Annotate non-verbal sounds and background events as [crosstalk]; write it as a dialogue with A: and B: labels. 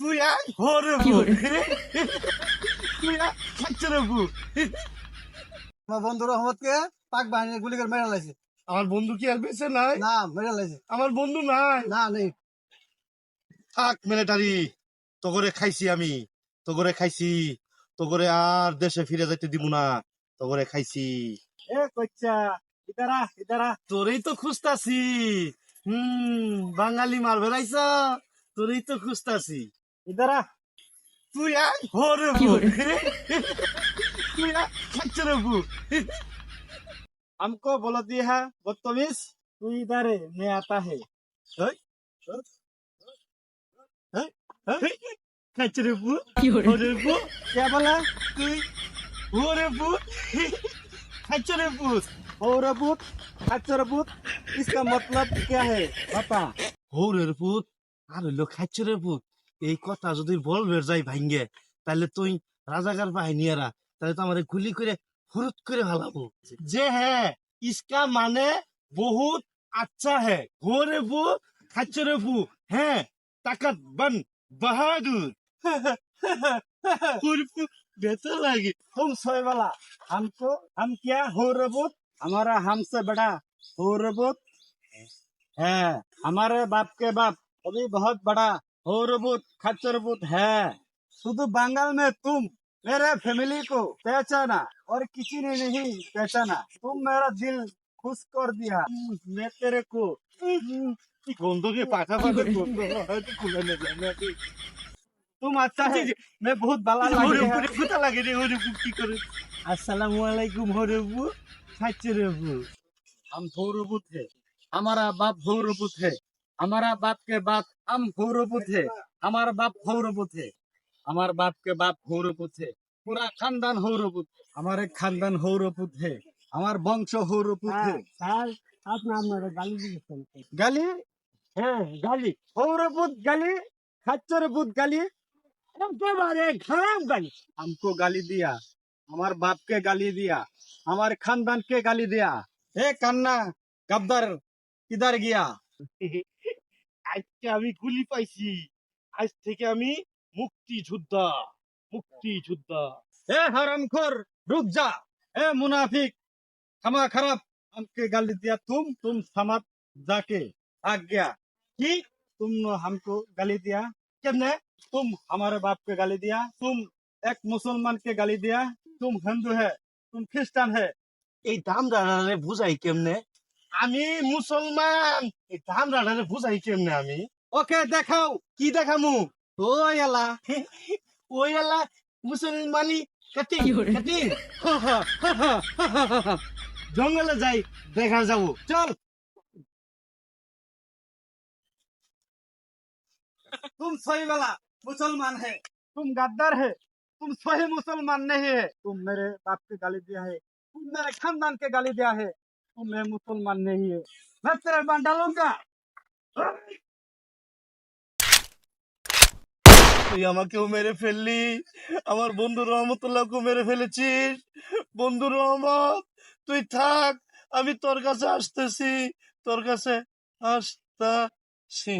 A: তুই আয় হরে তুই
B: আমার বন্ধু রহমতকে পাক বাহিনী গুলি করে মেরে লাইছে।
A: আমার বন্ধু কি আর বেঁচে নাই?
B: না মেরে লাইছে।
A: আমার বন্ধু নাই?
B: না নেই।
A: থাক মিলিটারি তো করে খাইছি আমি। তো করে খাইছি। তো করে আর দেশে ফিরে যাইতে দিব না। তো করে খাইছি।
B: এ কচ্চা ইতারা ইতারা
A: তোরই তো খুঁজতাছি। হুম বাঙালি মার বেড়াইছ তোরই তো খুঁজতাছি। इधर आ तू या होरबू तू या खच्चरबू
B: हमको बोला दिया है बदतमीज तू इधर है मैं आता है
A: है खच्चरबू होरबू
B: क्या बोला
A: तू
B: होरबू खच्चरबू होरबू खच्चरबू इसका मतलब क्या है बता
A: होरबू अरे लो खच्चरबू এই কথা যদি বলবে যাই ভাঙ্গে তাহলে তুই রাজাকার বাহিনীরা তাহলে তো আমার গুলি করে ফুরুত করে ভালাবো যে হ্যাঁ ইসকা মানে বহুত আচ্ছা হ্যাঁ হোরে বু খাচ্ছরে বু হ্যাঁ তাকাত বান বাহাদুর হুরপু বেতা লাগে
B: तुम सोए वाला हमको हम क्या हो रबूत हमारा हमसे बड़ा हो रबूत है हमारे बाप के बाप अभी बहुत बड़ा होरबुत खच्चरबुत है शुद्ध बंगाल में तुम मेरे फैमिली को पहचाना और किसी ने नहीं पहचाना तुम मेरा दिल खुश कर दिया मैं तेरे को
A: गोंदों के पाठा
B: तुम अच्छा है मैं बहुत बला लगे
A: की करे अस्सलाम वालेकुम होरबु खच्चरबु
B: हम होरबुत है हमारा बाप होरबुत है हमारा बाप के बाप हम भौरभूत है हमारा बाप भौरभूत है हमारे बाप के बाप भौरभूत है पूरा खानदान हौरभूत हमारे खानदान हौरभूत है हमारा वंश हौरभूत है
C: স্যার আপনি আপনারা গালি দিয়েছেন
B: गाली है गाली हौरभूत गाली खच्चरभूत गाली
C: একেবারে খারাপ গালি
B: हमको गाली दिया हमारे बाप के गाली दिया हमारे खानदान के गाली दिया हे कन्ना गब्बर किधर गया [laughs]
A: আজকে আমি গুলি পাইছি আজ থেকে আমি মুক্তি যোদ্ধা মুক্তি যোদ্ধা
B: ए हरामखोर रुक जा ए मुनाफिक क्षमा खराब हमके गाली दिया तुम तुम समझ जाके भाग गया कि तुमने हमको गाली दिया किसने तुम हमारे बाप के गाली दिया तुम एक मुसलमान के गाली दिया तुम हिंदू है तुम क्रिस्चियन है
A: এই দাম রাড়ারে বুঝাই কেমনে আমি মুসলমান এই দাম রাড়ারে বুঝাই কেমনে আমি
B: ओके देखाओ
A: কি দেখামু
B: ओ याला
A: ওই এলা মুসলমানি কাটিং কাটিং জঙ্গলে যাই দেখা যাবো
B: चल तुम सही वाला मुसलमान है तुम गद्दार है तुम सही मुसलमान नहीं है तुम मेरे बाप के गाली दिया है तुम मेरे खानदान के गाली दिया है तुम मैं मुसलमान नहीं है मैं तेरे बांध डालूंगा
A: তুই আমাকেও মেরে ফেললি আমার বন্ধু রহমতুল্লাহকে মেরে ফেলেছিস বন্ধু রহমত তুই থাক আমি তোর কাছে আসতেছি তোর কাছে আসতেছি